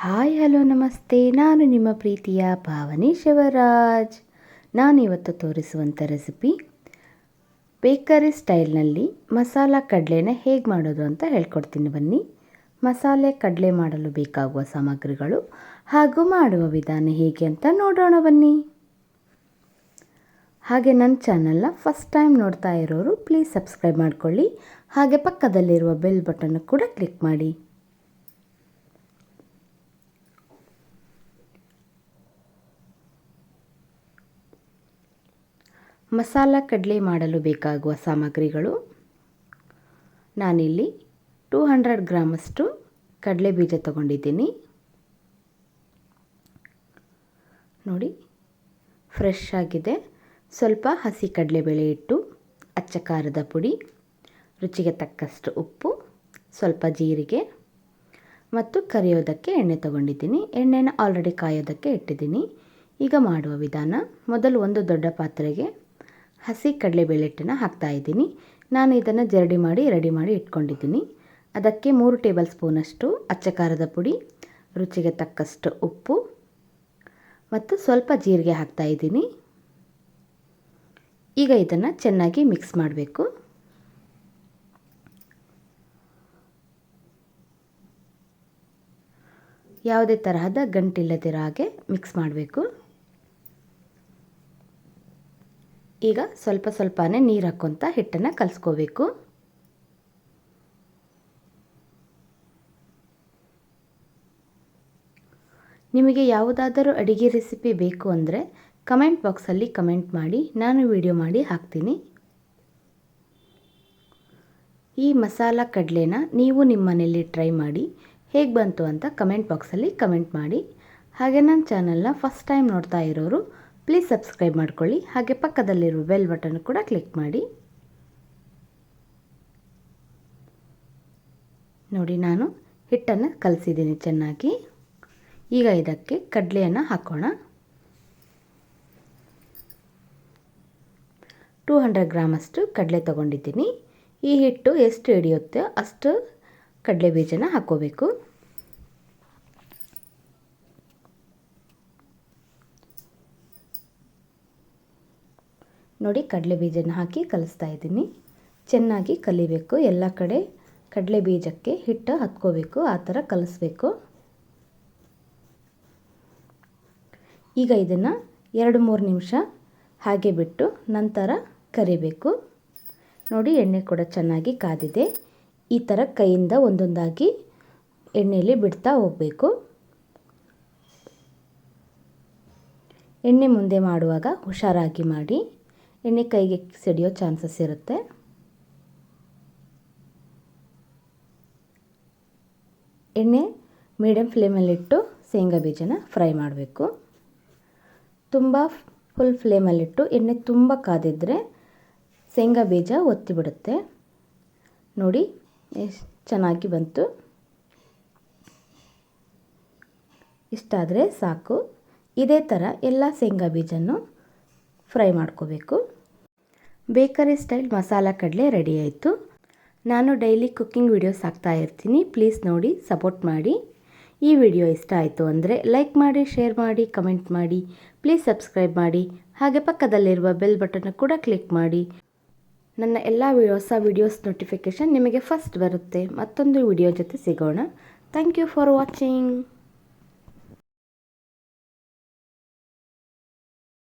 Hi, hello, ನಮಸ್ತೆ. ನಾನು ನಿಮ್ಮ ಪ್ರೀತಿಯ ಭಾವನೆ ಶಿವರಾಜ್. ನಾನಿವತ್ತು ತೋರಿಸುವಂಥ ರೆಸಿಪಿ ಬೇಕರಿ ಸ್ಟೈಲ್ನಲ್ಲಿ ಮಸಾಲ ಕಡಲೆನ ಹೇಗೆ ಮಾಡೋದು ಅಂತ ಹೇಳ್ಕೊಡ್ತೀನಿ ಬನ್ನಿ. ಮಸಾಲೆ ಕಡಲೆ ಮಾಡಲು ಬೇಕಾಗುವ ಸಾಮಗ್ರಿಗಳು ಹಾಗೂ ಮಾಡುವ ವಿಧಾನ ಹೇಗೆ ಅಂತ ನೋಡೋಣ ಬನ್ನಿ. ಹಾಗೆ ನನ್ನ ಚಾನಲ್ನ ಫಸ್ಟ್ ಟೈಮ್ ನೋಡ್ತಾ ಇರೋರು, ಪ್ಲೀಸ್ ಸಬ್ಸ್ಕ್ರೈಬ್ ಮಾಡ್ಕೊಳ್ಳಿ. ಹಾಗೆ ಪಕ್ಕದಲ್ಲಿರುವ ಬೆಲ್ ಬಟನ್ ಕೂಡ ಕ್ಲಿಕ್ ಮಾಡಿ. ಮಸಾಲ ಕಡಲೆ ಮಾಡಲು ಬೇಕಾಗುವ ಸಾಮಗ್ರಿಗಳು. ನಾನಿಲ್ಲಿ ಟೂ ಹಂಡ್ರೆಡ್ ಗ್ರಾಮಷ್ಟು ಕಡಲೆ ಬೀಜ ತಗೊಂಡಿದ್ದೀನಿ. ನೋಡಿ, ಫ್ರೆಶ್ ಆಗಿದೆ. ಸ್ವಲ್ಪ ಹಸಿ ಕಡಲೆಬೇಳೆ ಇಟ್ಟು ಅಚ್ಚ ಖಾರದ ಪುಡಿ, ರುಚಿಗೆ ತಕ್ಕಷ್ಟು ಉಪ್ಪು, ಸ್ವಲ್ಪ ಜೀರಿಗೆ ಮತ್ತು ಕರಿಯೋದಕ್ಕೆ ಎಣ್ಣೆ ತಗೊಂಡಿದ್ದೀನಿ. ಎಣ್ಣೆನ ಆಲ್ರೆಡಿ ಕಾಯೋದಕ್ಕೆ ಇಟ್ಟಿದ್ದೀನಿ. ಈಗ ಮಾಡುವ ವಿಧಾನ, ಮೊದಲು ಒಂದು ದೊಡ್ಡ ಪಾತ್ರೆಗೆ ಹಸಿ ಕಡಲೆಬೇಳೆ ಹಿಟ್ಟನ್ನು ಹಾಕ್ತಾಯಿದ್ದೀನಿ ನಾನು ಇದನ್ನು ಜರಡಿ ಮಾಡಿ ರೆಡಿ ಮಾಡಿ ಇಟ್ಕೊಂಡಿದ್ದೀನಿ. ಅದಕ್ಕೆ ಮೂರು ಟೇಬಲ್ ಸ್ಪೂನಷ್ಟು ಅಚ್ಚ ಖಾರದ ಪುಡಿ, ರುಚಿಗೆ ತಕ್ಕಷ್ಟು ಉಪ್ಪು ಮತ್ತು ಸ್ವಲ್ಪ ಜೀರಿಗೆ ಹಾಕ್ತಾಯಿದ್ದೀನಿ ಈಗ ಇದನ್ನು ಚೆನ್ನಾಗಿ ಮಿಕ್ಸ್ ಮಾಡಬೇಕು. ಯಾವುದೇ ತರಹದ ಗಂಟಿಲ್ಲದಿರೋ ಹಾಗೆ ಮಿಕ್ಸ್ ಮಾಡಬೇಕು. ಈಗ ಸ್ವಲ್ಪ ಸ್ವಲ್ಪನೇ ನೀರು ಹಾಕ್ಕೊತ ಹಿಟ್ಟನ್ನು ಕಲಿಸ್ಕೋಬೇಕು. ನಿಮಗೆ ಯಾವುದಾದರೂ ಅಡಿಗೆ ರೆಸಿಪಿ ಬೇಕು ಅಂದರೆ ಕಮೆಂಟ್ ಬಾಕ್ಸಲ್ಲಿ ಕಮೆಂಟ್ ಮಾಡಿ, ನಾನು ವಿಡಿಯೋ ಮಾಡಿ ಹಾಕ್ತೀನಿ. ಈ ಮಸಾಲ ಕಡಲೆನ ನೀವು ನಿಮ್ಮ ಮನೆಯಲ್ಲಿ ಟ್ರೈ ಮಾಡಿ, ಹೇಗೆ ಬಂತು ಅಂತ ಕಮೆಂಟ್ ಬಾಕ್ಸಲ್ಲಿ ಕಮೆಂಟ್ ಮಾಡಿ. ಹಾಗೆ ನನ್ನ ಚಾನಲ್ನ ಫಸ್ಟ್ ಟೈಮ್ ನೋಡ್ತಾ ಇರೋರು ಪ್ಲೀಸ್ ಸಬ್ಸ್ಕ್ರೈಬ್ ಮಾಡ್ಕೊಳ್ಳಿ. ಹಾಗೆ ಪಕ್ಕದಲ್ಲಿರುವ ಬೆಲ್ ಬಟನ್ ಕೂಡ ಕ್ಲಿಕ್ ಮಾಡಿ. ನೋಡಿ, ನಾನು ಹಿಟ್ಟನ್ನು ಕಲಸಿದ್ದೀನಿ ಚೆನ್ನಾಗಿ. ಈಗ ಇದಕ್ಕೆ ಕಡಲೆಯನ್ನು ಹಾಕೋಣ. ಟೂ ಹಂಡ್ರೆಡ್ ಗ್ರಾಮಷ್ಟು ಕಡಲೆ ತಗೊಂಡಿದ್ದೀನಿ. ಈ ಹಿಟ್ಟು ಎಷ್ಟು ಹಿಡಿಯುತ್ತೋ ಅಷ್ಟು ಕಡಲೆ ಬೀಜನ ಹಾಕೋಬೇಕು. ನೋಡಿ ಕಡಲೆ ಬೀಜನ ಹಾಕಿ ಕಲಿಸ್ತಾ ಇದ್ದೀನಿ. ಚೆನ್ನಾಗಿ ಕಲಿಬೇಕು. ಎಲ್ಲ ಕಡೆ ಕಡಲೆ ಬೀಜಕ್ಕೆ ಹಿಟ್ಟು ಹತ್ಕೋಬೇಕು. ಆ ಥರ ಕಲಿಸ್ಬೇಕು. ಈಗ ಇದನ್ನು ಎರಡು ಮೂರು ನಿಮಿಷ ಹಾಗೆ ಬಿಟ್ಟು ನಂತರ ಕರಿಬೇಕು. ನೋಡಿ ಎಣ್ಣೆ ಕೂಡ ಚೆನ್ನಾಗಿ ಕಾದಿದೆ. ಈ ಥರ ಕೈಯಿಂದ ಒಂದೊಂದಾಗಿ ಎಣ್ಣೆಯಲ್ಲಿ ಬಿಡ್ತಾ ಹೋಗಬೇಕು. ಎಣ್ಣೆ ಮುಂದೆ ಮಾಡುವಾಗ ಹುಷಾರಾಗಿ ಮಾಡಿ. ಎಣ್ಣೆ ಕೈಗೆ ಸಿಡಿಯೋ ಚಾನ್ಸಸ್ ಇರುತ್ತೆ. ಎಣ್ಣೆ ಮೀಡಿಯಮ್ ಫ್ಲೇಮಲ್ಲಿಟ್ಟು ಶೇಂಗಾ ಬೀಜನ ಫ್ರೈ ಮಾಡಬೇಕು. ತುಂಬ ಫುಲ್ ಫ್ಲೇಮಲ್ಲಿಟ್ಟು ಎಣ್ಣೆ ತುಂಬ ಕಾದಿದ್ದರೆ ಶೇಂಗಾ ಬೀಜ ಒತ್ತಿಬಿಡುತ್ತೆ ನೋಡಿ ಚೆನ್ನಾಗಿ ಬಂತು. ಇಷ್ಟಾದರೆ ಸಾಕು. ಇದೇ ಥರ ಎಲ್ಲ ಶೇಂಗಾ ಬೀಜನೂ ಫ್ರೈ ಮಾಡ್ಕೋಬೇಕು. ಬೇಕರಿ ಸ್ಟೈಲ್ ಮಸಾಲ ಕಡಲೆ ರೆಡಿ ಆಯಿತು. ನಾನು ಡೈಲಿ ಕುಕ್ಕಿಂಗ್ ವೀಡಿಯೋಸ್ ಹಾಕ್ತಾ ಇರ್ತೀನಿ. ಪ್ಲೀಸ್ ನೋಡಿ, ಸಪೋರ್ಟ್ ಮಾಡಿ. ಈ ವಿಡಿಯೋ ಇಷ್ಟ ಆಯಿತು ಅಂದರೆ ಲೈಕ್ ಮಾಡಿ, ಶೇರ್ ಮಾಡಿ, ಕಮೆಂಟ್ ಮಾಡಿ. ಪ್ಲೀಸ್ ಸಬ್ಸ್ಕ್ರೈಬ್ ಮಾಡಿ. ಹಾಗೆ ಪಕ್ಕದಲ್ಲಿರುವ ಬೆಲ್ ಬಟನ್ ಕೂಡ ಕ್ಲಿಕ್ ಮಾಡಿ. ನನ್ನ ಎಲ್ಲ ಹೊಸ ವಿಡಿಯೋಸ್ ನೋಟಿಫಿಕೇಷನ್ ನಿಮಗೆ ಫಸ್ಟ್ ಬರುತ್ತೆ. ಮತ್ತೊಂದು ವಿಡಿಯೋ ಜೊತೆ ಸಿಗೋಣ. Thank you for watching.